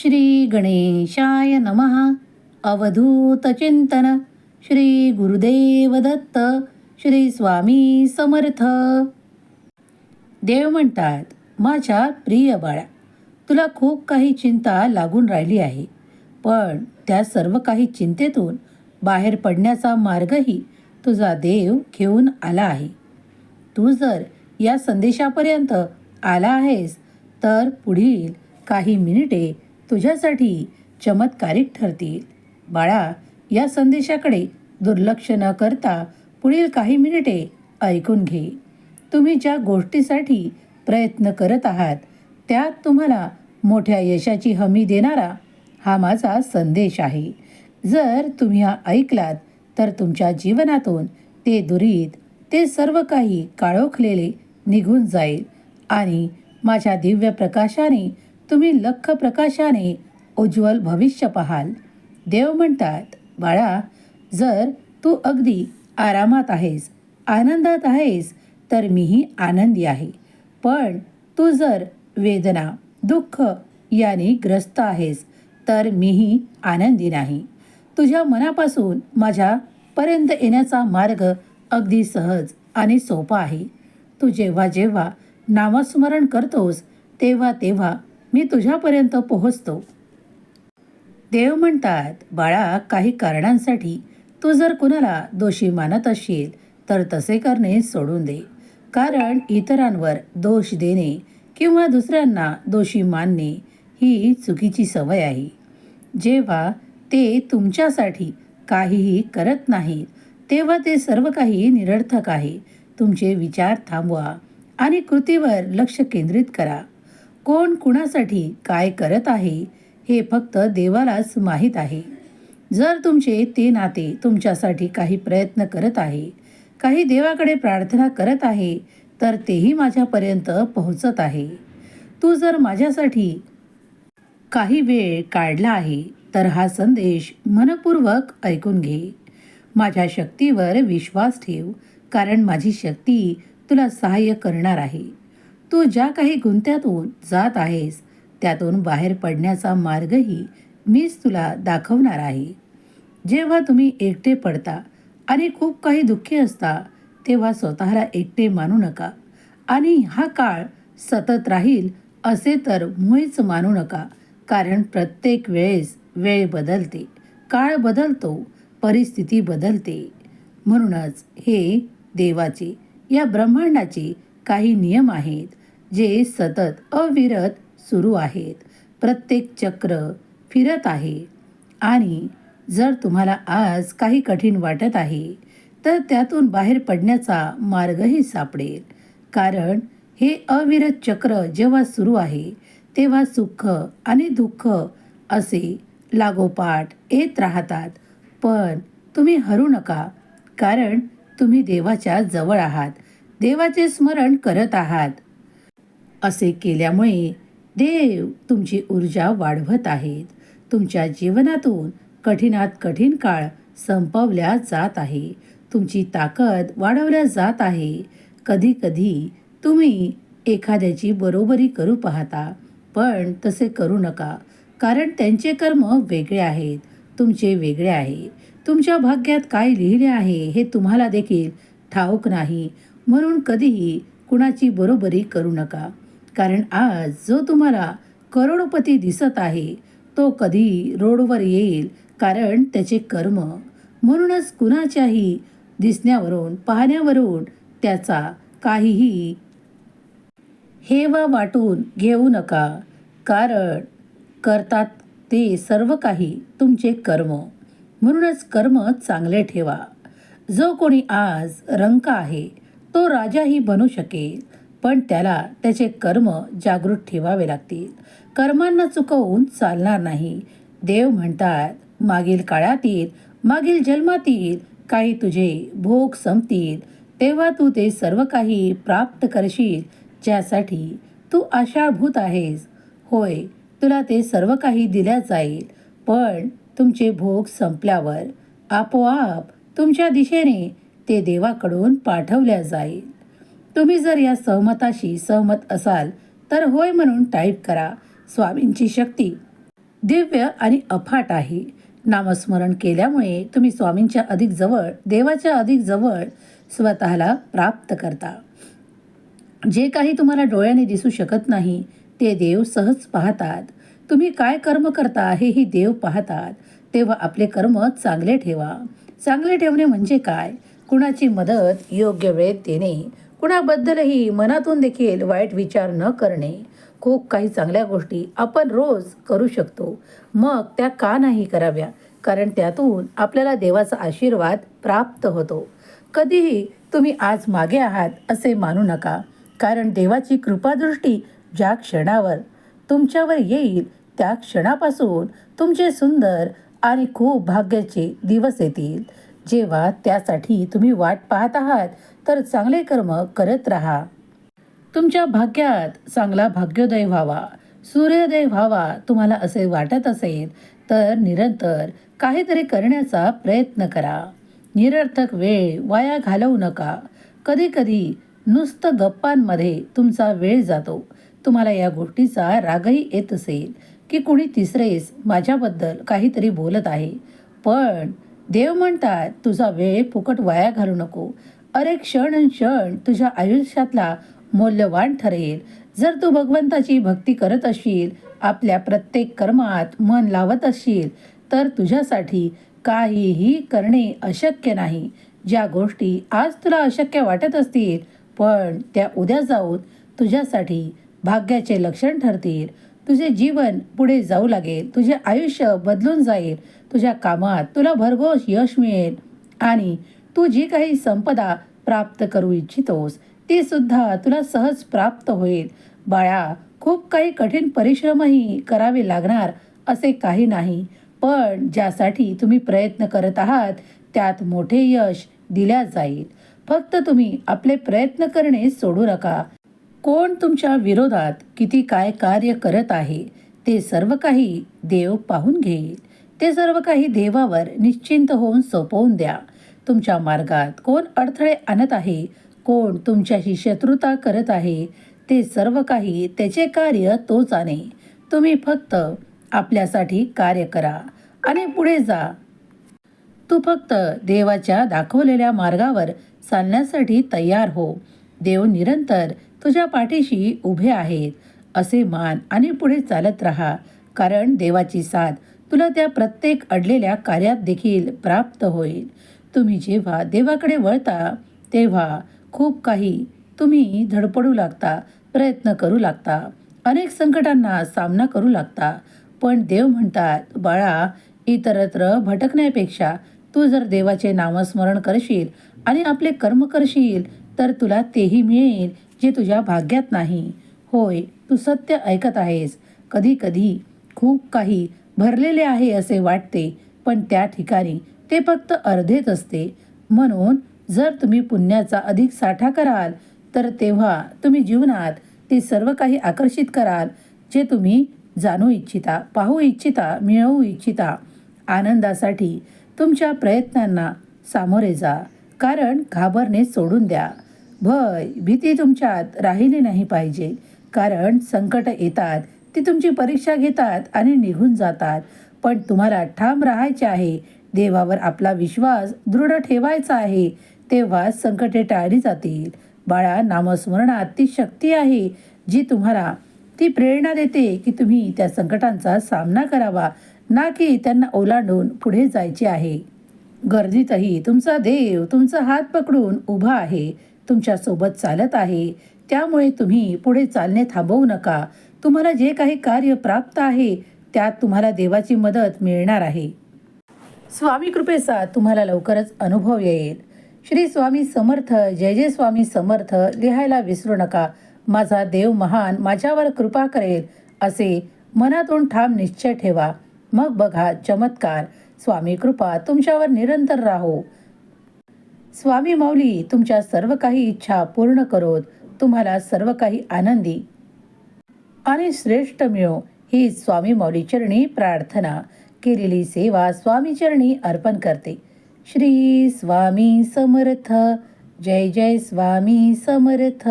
श्री गणेशाय नमः. अवधूत चिंतन. श्री गुरुदेव दत्त. श्री स्वामी समर्थ. देव म्हणतात माझ्या प्रिय बाळा तुला खूप काही चिंता लागून राहिली आहे. पण त्या सर्व काही चिंतेतून बाहेर पडण्याचा मार्गही तुझा देव घेऊन आला आहे. तू जर या संदेशापर्यंत आला आहेस तर पुढील काही मिनिटे तुझ्यासाठी चमत्कारिक ठरतील. बाळा या संदेशाकडे दुर्लक्ष न करता पुढील काही मिनिटे ऐकून घे. तुम्ही ज्या गोष्टीसाठी प्रयत्न करत आहात त्यात तुम्हाला मोठ्या यशाची हमी देणारा हा माझा संदेश आहे. जर तुम्ही हा ऐकलात तर तुमच्या जीवनातून ते दुरीत ते सर्व काही काळोखलेले निघून जाईल आणि माझ्या दिव्य प्रकाशाने तुम्ही लख प्रकाशाने उज्ज्वल भविष्य पाहाल. देव म्हणतात बाळा जर तू अगदी आरामात आहेस आनंदात आहेस तर मीही आनंदी आहे. पण तू जर वेदना दुःख याने ग्रस्त आहेस तर मीही आनंदी नाही. तुझ्या मनापासून माझ्यापर्यंत येण्याचा मार्ग अगदी सहज आणि सोपा आहे. तू जेव्हा जेव्हा नामस्मरण करतोस तेव्हा तेव्हा मी तुझ्यापर्यंत पोहोचतो. देव म्हणतात बाळा काही कारणांसाठी तू जर कुणाला दोषी मानत असशील तर तसे करणे सोडून दे. कारण इतरांवर दोष देणे किंवा दुसऱ्यांना दोषी मानणे ही चुकीची सवय आहे. जेव्हा ते तुमच्यासाठी काहीही करत नाहीत तेव्हा ते सर्व काही निरर्थक आहे. तुमचे विचार थांबवा आणि कृतीवर लक्ष केंद्रित करा. कोण कुणासाठी काय करत आहे हे फक्त देवालाच माहीत आहे. जर तुमचे ते नाते तुमच्यासाठी काही प्रयत्न करत आहे काही देवाकडे प्रार्थना करत आहे तर तेही माझ्यापर्यंत पोहोचत आहे. तू जर माझ्यासाठी काही वेळ काढला आहे तर हा संदेश मनपूर्वक ऐकून घे. माझ्या शक्तीवर विश्वास ठेव कारण माझी शक्ती तुला सहाय्य करणार आहे. तू ज्या काही गुंत्यातून जात आहेस त्यातून बाहेर पडण्याचा मार्गही मीच तुला दाखवणार आहे. जेव्हा तुम्ही एकटे पडता आणि खूप काही दुःखी असता तेव्हा स्वतःला एकटे मानू नका. आणि हा काळ सतत राहील असे तर मुळीच मानू नका कारण प्रत्येक वेळेस वेळ बदलते. काळ बदलतो परिस्थिती बदलते. म्हणूनच हे देवाचे या ब्रह्मांडाची काही नियम आहेत जे सतत अविरत सुरू आहेत. प्रत्येक चक्र फिरत आहे. आणि जर तुम्हाला आज काही कठीण वाटत आहे तर त्यातून बाहेर पडण्याचा मार्गही सापडेल. कारण हे अविरत चक्र जेव्हा सुरू आहे तेव्हा सुख आणि दुःख असे लागोपाठ येत राहतात. पण तुम्ही हरू नका कारण तुम्ही देवाच्या जवळ आहात. देवाचे स्मरण करत आहात. असे केल्यामुळे देव तुमची ऊर्जा वाढवत आहेत. तुमच्या जीवनातून कठीणात कठीण काळ संपवल्या जात आहे. तुमची ताकद वाढवल्या जात आहे. कधीकधी तुम्ही एखाद्याची बरोबरी करू पाहता पण तसे करू नका कारण त्यांचे कर्म वेगळे आहेत. तुमचे वेगळे आहे. तुमच्या भाग्यात काय लिहिले आहे हे तुम्हाला देखील ठाऊक नाही. म्हणून कधीही कुणाची बरोबरी करू नका. कारण आज जो तुम्हाला करोडपती दिसत आहे तो कधी रोडवर येईल कारण त्याचे कर्म. म्हणूनच कुणाच्याही दिसण्यावरून पाहण्यावरून त्याचा काहीही हेवा वाटून घेऊ नका. कारण करतात ते सर्व काही तुमचे कर्म. म्हणूनच कर्म चांगले ठेवा. जो कोणी आज रंक आहे तो राजाही बनू शकेल. पण त्याला त्याचे कर्म जागृत ठेवावे लागतील. कर्मांना चुकवून चालणार नाही. देव म्हणतात मागील काळातील मागील जन्मातील काही तुझे भोग संपतील. तेव्हा तू ते सर्व काही प्राप्त करशील ज्यासाठी तू आशाभूत आहेस. होय तुला ते सर्व काही दिल्या जाईल. पण तुमचे भोग संपल्यावर आपोआप तुमच्या दिशेने ते देवाकडून पाठवल्या जाईल. तुम्ही जर या सहमताशी सहमत असाल तर होय म्हणून टाईप करा. स्वामींची शक्ती दिव्य आणि अफाट आहे. नामस्मरण केल्यामुळे तुम्ही स्वामींच्या अधिक जवळ देवाच्या अधिक जवळ स्वतःला प्राप्त करता. जे काही तुम्हाला डोळ्याने दिसू शकत नाही ते देव सहज पाहतात. तुम्ही काय कर्म करता हेही देव पाहतात. तेव्हा आपले कर्म चांगले ठेवा. चांगले ठेवणे म्हणजे काय? कुणाची मदत योग्य वेळेत देणे कुणाबद्दलही मनातून देखील वाईट विचार न करणे खूप काही चांगल्या गोष्टी आपण रोज करू शकतो. मग त्या का नाही कराव्या? कारण त्यातून आपल्याला देवाचा आशीर्वाद प्राप्त होतो. कधीही तुम्ही आज मागे आहात असे मानू नका कारण देवाची कृपादृष्टी ज्या क्षणावर तुमच्यावर येईल त्या क्षणापासून तुमचे सुंदर आणि खूप भाग्याचे दिवस येतील. जेव्हा त्यासाठी तुम्ही वाट पाहत आहात तर चांगले कर्म करत राहा. तुमच्या भाग्यात चांगला भाग्योदय व्हावा. सूर्योदय व्हावा तुम्हाला असे वाटत असेल तर निरंतर काहीतरी करण्याचा प्रयत्न करा. निरर्थक वेळ वाया घालवू नका. कधीकधी नुसतं गप्पांमध्ये तुमचा वेळ जातो. तुम्हाला या गोष्टीचा रागही येत असेल की कुणी तिसरेच माझ्याबद्दल काहीतरी बोलत आहे. पण देव म्हणतात तुझा वेळ फुकट वाया घालू नको. अरे क्षण क्षण तुझ्या आयुष्यातला मौल्यवान ठरेल. जर तू भगवंताची भक्ती करत असशील आपल्या प्रत्येक कर्मात मन लावत असशील तर तुझ्यासाठी काहीही करणे अशक्य नाही. ज्या गोष्टी आज तुला अशक्य वाटत असतील पण त्या उद्या जाऊन तुझ्यासाठी भाग्याचे लक्षण ठरतील. तुझे जीवन पुढे जाऊ लागेल. तुझे आयुष्य बदलून जाईल. तुझ्या कामात तुला भरघोस यश मिळेल. आणि तू जी काही संपदा प्राप्त करू इच्छितोस ती सुद्धा तुला सहज प्राप्त होईल. बाळा खूप काही कठीण परिश्रमही करावे लागणार असे काही नाही. पण ज्यासाठी तुम्ही प्रयत्न करत आहात त्यात मोठे यश दिल्या जाईल. फक्त तुम्ही आपले प्रयत्न करणे सोडू नका. कोण तुमच्या विरोधात किती काय कार्य करत आहे ते सर्व काही देव पाहून घेईल. ते सर्व काही देवावर निश्चिंत होऊन सोपवून द्या. तुमच्या मार्गात कोण अडथळे आणत आहे कोण तुमच्याशी शत्रुता करत आहे ते सर्व काही त्याचे कार्य तोच आणे. तुम्ही फक्त आपल्यासाठी कार्य करा आणि पुढे जा. तू फक्त देवाच्या दाखवलेल्या मार्गावर चालण्यासाठी तयार हो. देव निरंतर तुझ्या पाठीशी उभे आहेत असे मान आणि पुढे चालत राहा कारण देवाची साथ तुला त्या प्रत्येक अडलेल्या कार्यात देखील प्राप्त होईल. तुम्ही जेव्हा देवाकडे वळता तेव्हा खूप काही तुम्ही धडपडू लागता प्रयत्न करू लागता अनेक संकटांना सामना करू लागता. पण देव म्हणतात बाळा इतरत्र भटकण्यापेक्षा तू जर देवाचे नामस्मरण करशील आणि आपले कर्म करशील तर तुला तेही मिळेल जे तुझ्या भाग्यात नाही. होय तू सत्य ऐकत आहेस. कधी कधी खूप काही भरलेले आहे असे वाटते पण त्या ठिकाणी ते फक्त अर्धेच असते. म्हणून जर तुम्ही पुण्याचा अधिक साठा कराल तर तेव्हा तुम्ही जीवनात ते सर्व काही आकर्षित कराल जे तुम्ही जाणू इच्छिता पाहू इच्छिता मिळवू इच्छिता. आनंदासाठी तुमच्या प्रयत्नांना सामोरे जा. कारण घाबरणे सोडून द्या. भय भीती तुमच्यात राहिली नाही पाहिजे. कारण संकट येतात ती तुमची परीक्षा घेतात आणि निघून जातात. पण तुम्हाला ठाम राहायचे आहे. देवावर आपला विश्वास दृढ ठेवायचा आहे. तेव्हा संकटे टाळली जातील. बाळा नामस्मरणात ती शक्ती आहे. जी तुम्हाला ती प्रेरणा देते की तुम्ही त्या संकटांचा सामना करावा ना की त्यांना ओलांडून पुढे जायचे आहे. गर्दीतही तुमचा देव तुमचा हात पकडून उभा आहे. तुमच्यासोबत चालत आहे. त्यामुळे तुम्ही पुढे चालणे थांबवू नका. तुम्हाला जे काही कार्य प्राप्त आहे त्यात तुम्हाला देवाची मदत मिळणार आहे. स्वामी कृपेचा तुम्हाला लवकरच अनुभव येईल. श्री स्वामी समर्थ जय जय स्वामी समर्थ लिहायला विसरू नका. माझा देव महान माझ्यावर कृपा करेल असे मनातून ठाम निश्चय ठेवा. मग बघा चमत्कार. स्वामी कृपा तुमच्यावर निरंतर राहो. स्वामी माऊली तुमच्या सर्व काही इच्छा पूर्ण करोत तुम्हाला सर्व काही आनंदी. आणि श्रेष्ठ मिळो ही स्वामी माऊली चरणी प्रार्थना. केलेली सेवा स्वामी चरणी अर्पण करते. श्री स्वामी समर्थ. जय जय स्वामी समर्थ.